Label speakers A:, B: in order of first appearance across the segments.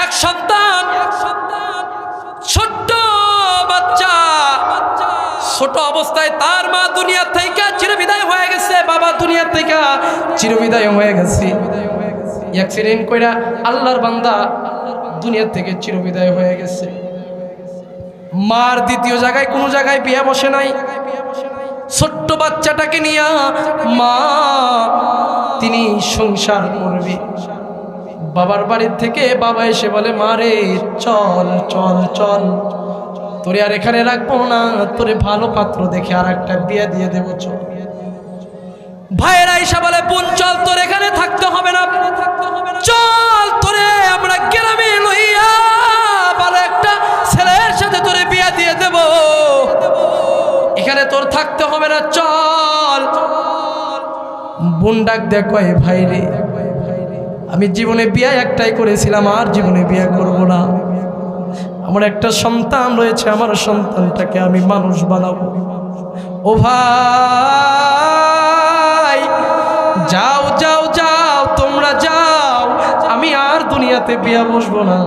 A: এক সন্তান, ছোট্ট বাচ্চা, ছোট অবস্থায় তার মা দুনিয়া থেকে চিরবিদায় হয়ে গেছে, বাবা দুনিয়া থেকে চিরবিদায় হয়ে গেছে। অ্যাক্সিডেন্ট কইরা আল্লাহর বান্দা দুনিয়া থেকে চিরবিদায় হয়ে গেছে। মার দ্বিতীয় জায়গায় কোনো জায়গায় বিয়া বসে নাই। ছোট্ট বাচ্চাটাকে নিয়ে মা, তিনি সংসার করবে। বাবার বাড়ির থেকে বাবা এসে বলে মারে চল চল চল। তোরে আর এখানে রাখব না। তোরে ভালো পাত্র দেখে আর একটা বিয়ে দিয়ে দেবো, চল। ভাইয়েরা এসে বলে, বোন, চল, তোর এখানে থাকতে হবে না। চল, তোরে আমরা গ্রামে লইয়া ভালো একটা ছেলের সাথে তোরে বিয়া দিয়ে দেব। এখানে তোর থাকতে হবে না, চল। বোন ডাক দেখ ভাই রে আমি জীবনে বিয়ে একটাই করেছিলাম, আর জীবনে বিয়ে করব না। আমার একটা সন্তান রয়েছে, আমার সন্তানটাকে আমি মানুষ বানাবো। ও ভাই, যাও যাও যাও, তোমরা যাও, আমি আর দুনিয়াতে বিয়া বসবো না।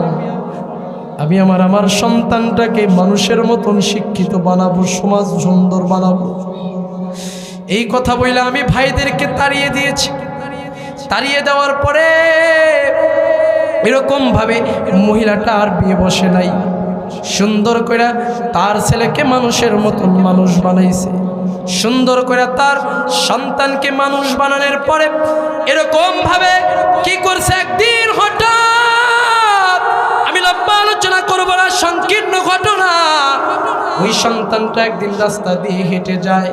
A: আমি আমার আমার সন্তানটাকে মানুষের মতন শিক্ষিত বানাবো, সমাজ সুন্দর বানাবো। এই কথা বইলে আমি ভাইদেরকে তাড়িয়ে দিয়েছি। তাড়িয়ে দেওয়ার পরে এরকমভাবে মহিলাটা আর বিয়ে বসে নাই। সুন্দর করে তার ছেলেকে মানুষের মতন মানুষ বানাইছে। সুন্দর করে তার সন্তানকে মানুষ বানানোর পরে এরকম ভাবে কি করছে একদিন হঠাৎ আলোচনা করব না, সংকীর্ণ ঘটনা। ওই সন্তানটা একদিন রাস্তা দিয়ে হেঁটে যায়,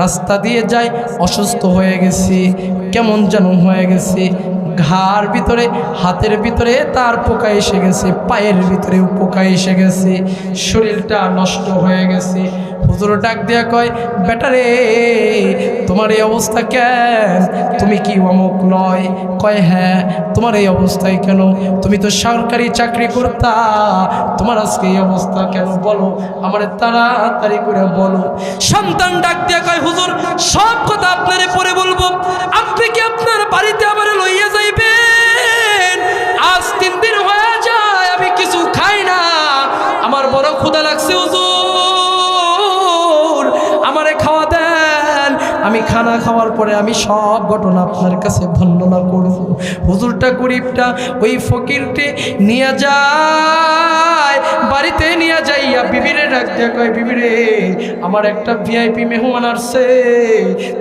A: রাস্তা দিয়ে যায়, অসুস্থ হয়ে গেছি, কেমন যেন হয়ে গেছে ঘাড় ভিতরে, হাতের ভিতরে, তার পোকা এসে গেছে, পায়ের ভিতরে পোকা এসে গেছে, শরীরটা নষ্ট হয়ে গেছে। হুজুর ডাক দেয়া কয়, বেটারে, তোমার এই অবস্থা কেন? তুমি কি অমুক নয়? কয় হ্যাঁ তোমার এই অবস্থায় কেন? তুমি তো সরকারি চাকরি করতা। তোমার আজকে এই অবস্থা কেন? বলো, আমার তাড়াতাড়ি করে বলো। সন্তান ডাক দেয়া কয়, হুজুর, সব কথা আপনারে পরে বলব। আপনি কি আপনার বাড়িতে আবার লইয়া যাইবেন আজ তিন দিন খানা খাওয়ার পরে আমি সব ঘটনা আপনার কাছে বর্ণনা করব। হুজুরটা গরিবটা ওই ফকিরটে নিয়ে যায়, বাড়িতে নিয়ে যাইয়া বিবিরে ডাক দিয়ে কয়, বিবিরে, আমার একটা ভিআইপি মেহমান আসছে,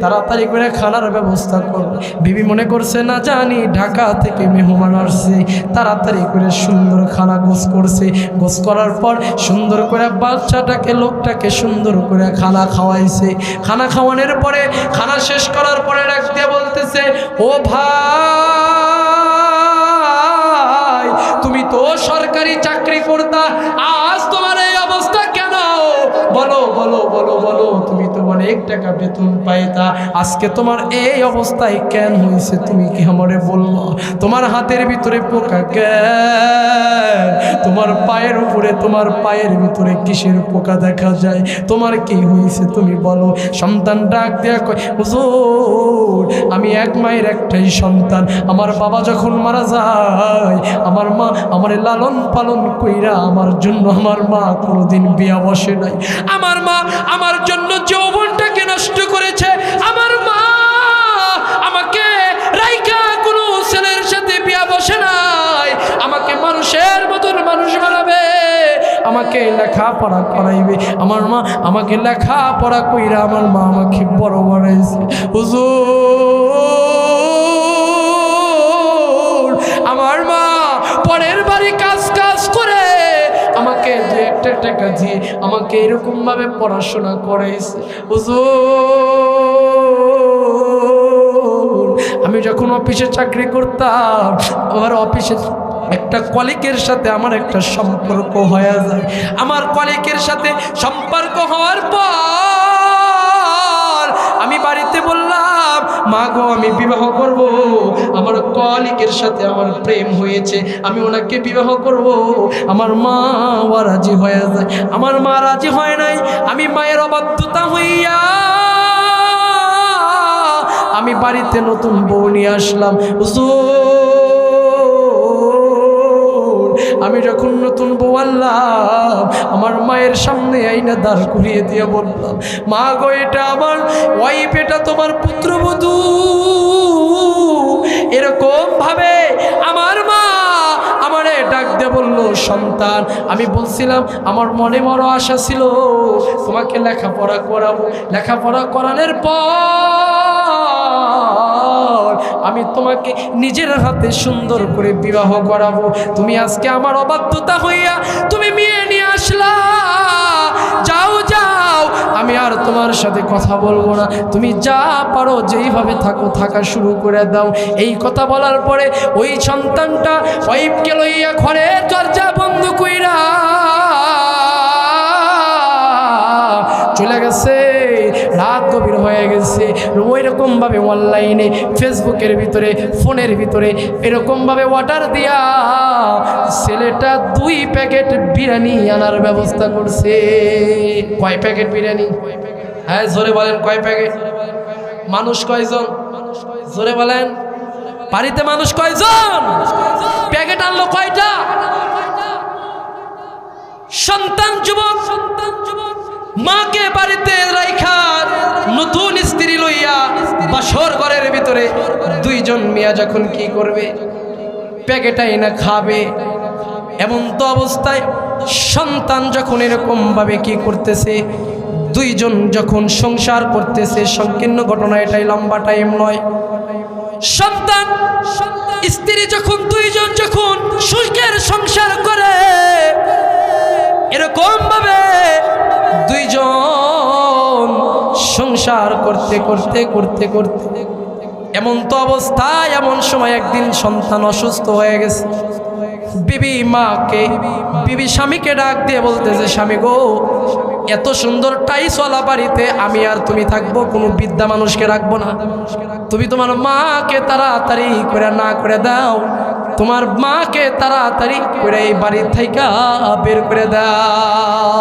A: তাড়াতাড়ি করে খানার ব্যবস্থা কর। বিবি মনে করছে, না জানি, ঢাকা থেকে মেহমান আসছে, তাড়াতাড়ি করে সুন্দর খানা গোস করছে। গোস করার পর সুন্দর করে বাচ্চাটাকে, লোকটাকে সুন্দর করে খানা খাওয়াইছে। খানা খাওয়ানোর পরে খানা শেষ করার পরে ডাক দিয়ে বলতেছে, ও ভাই, তুমি তো সরকারি চাকরি করতা, আজ তোমার এই অবস্থা কেন? বলো বলো বলো বলো, তুমি অনেক টাকা বেতন পাইতা আজকে তোমার এই অবস্থায় কেন হয়েছে তুমি কি আমারে বলল? তোমার হাতের ভিতরে পোকা কেন? তোমার পায়ের উপরে, তোমার পায়ের ভিতরে কিসের পোকা দেখা যায়? তোমার কি হয়েছে তুমি বলো? সন্তান ডাক দেয়া কয়, হুজুর আমি এক মায়ের একটাই সন্তান। আমার বাবা যখন মারা যায়, আমার মা আমার লালন পালন কইরা আমার জন্য আমার মা কোনোদিন বিয়া বসে নাই। আমার মা আমার জন্য যৌবনটাকে নষ্ট করেছে। আমার মা আমাকে রাইকা কোনো ছেলের সাথে বিয়া বসে নাই। আমাকে মানুষের মতন মানুষ বানাবে, আমাকে লেখাপড়া করাইবে। আমার মা আমাকে লেখাপড়া কইরা আমার মা আমাকে বড় বানাইছে। হুজুর! বাড়ি কাজ কাজ করে। আমাকে দু একটা টাকা দিয়ে আমাকে এরকম ভাবে পড়াশোনা করাইছে। আমি যখন অফিসে চাকরি করতাম, আমার অফিসে একটা কলিকের সাথে আমার একটা সম্পর্ক হয়ে যায়। আমার কলিকের সাথে সম্পর্ক হওয়ার পর মা গো আমি বিবাহ করব। আমার কলিকের সাথে আমার প্রেম হয়েছে, আমি ওনাকে বিবাহ করব। আমার মা রাজি হয়ে যায়। আমার মা রাজি হয় নাই, আমি মায়ের অবাধ্যতা হইয়া আমি বাড়িতে নতুন বউ নিয়ে আসলাম। হুজুর আমি যখন নতুন বউ আনলাম, আমার মায়ের সামনে আইনা দাঁড় করিয়ে দিয়ে বললাম, মা গো, এটা আমার ওয়াইফ এটা তোমার পুত্রবধূ। এরকম ভাবে আমার মা আমারে ডাক দিয়ে বলল, সন্তান, আমি বলছিলাম, আমার মনে বড় আশা ছিল, তোমাকে লেখাপড়া করাবো। লেখাপড়া করানোর পর আমি তোমাকে নিজের হাতে সুন্দর করে বিবাহ করাবো। তুমি আজকে আমার অবাধ্যতা হইয়া তুমি মেয়ে নিয়ে আসলা। যাও যাও, আমি আর তোমার সাথে কথা বলব না। তুমি যা পারো, যেইভাবে থাকো, থাকা শুরু করে দাও। এই কথা বলার পরে ওই সন্তানটা ওয়াইফকে লইয়া ঘরে দরজা বন্ধ কইরা চলে গেছে। রাত গভীর হয়ে গেছে। ওই রকমভাবে অনলাইনে ফেসবুকের ভিতরে ফোনের ভিতরে এরকমভাবে অর্ডার দিয়া ছেলেটা দুই প্যাকেট বিরিয়ানি আনার ব্যবস্থা করছে। কয় প্যাকেট বিরিয়ানি? হ্যাঁ জোরে বলেন কয় প্যাকেট মানুষ কয়জন? জোরে বলেন। বাড়িতে মানুষ কয়জন? প্যাকেট আনলো কয়টা? সন্তান যুবক সন্তান, যুবক? মাকে বাড়িতে রাইখা, নতুন স্ত্রী লইয়া বাসর ঘরের ভিতরে দুইজন মিয়া যখন কি করবে? প্যাকেটাই না খাবে এমন তো অবস্থায় সন্তান যখন এরকম ভাবে কি করতেছে, দুইজন যখন সংসার করতেছে, সংকীর্ণ ঘটনা এটাই লম্বা টাইম নয়। সন্তান, স্ত্রী যখন দুইজন যখন সুখের সংসার করে এরকম দুইজন সংসার করতে করতে করতে করতে। এমন তো অবস্থায়, এমন সময় একদিন সন্তান অসুস্থ হয়ে গেছে। বিবি মাকে, বিবি স্বামীকে ডাক দিয়ে বলতেছে, স্বামী গো, এত সুন্দর টাইসওয়ালা বাড়িতে আমি আর তুমি থাকব, কোনো বিদ্যা মানুষকে রাখব না। তুমি তোমার মাকে তাড়াতাড়ি করে না করে দাও। তোমার মাকে তাড়াতাড়ি করে এই বাড়ির থেকে বের করে দাও।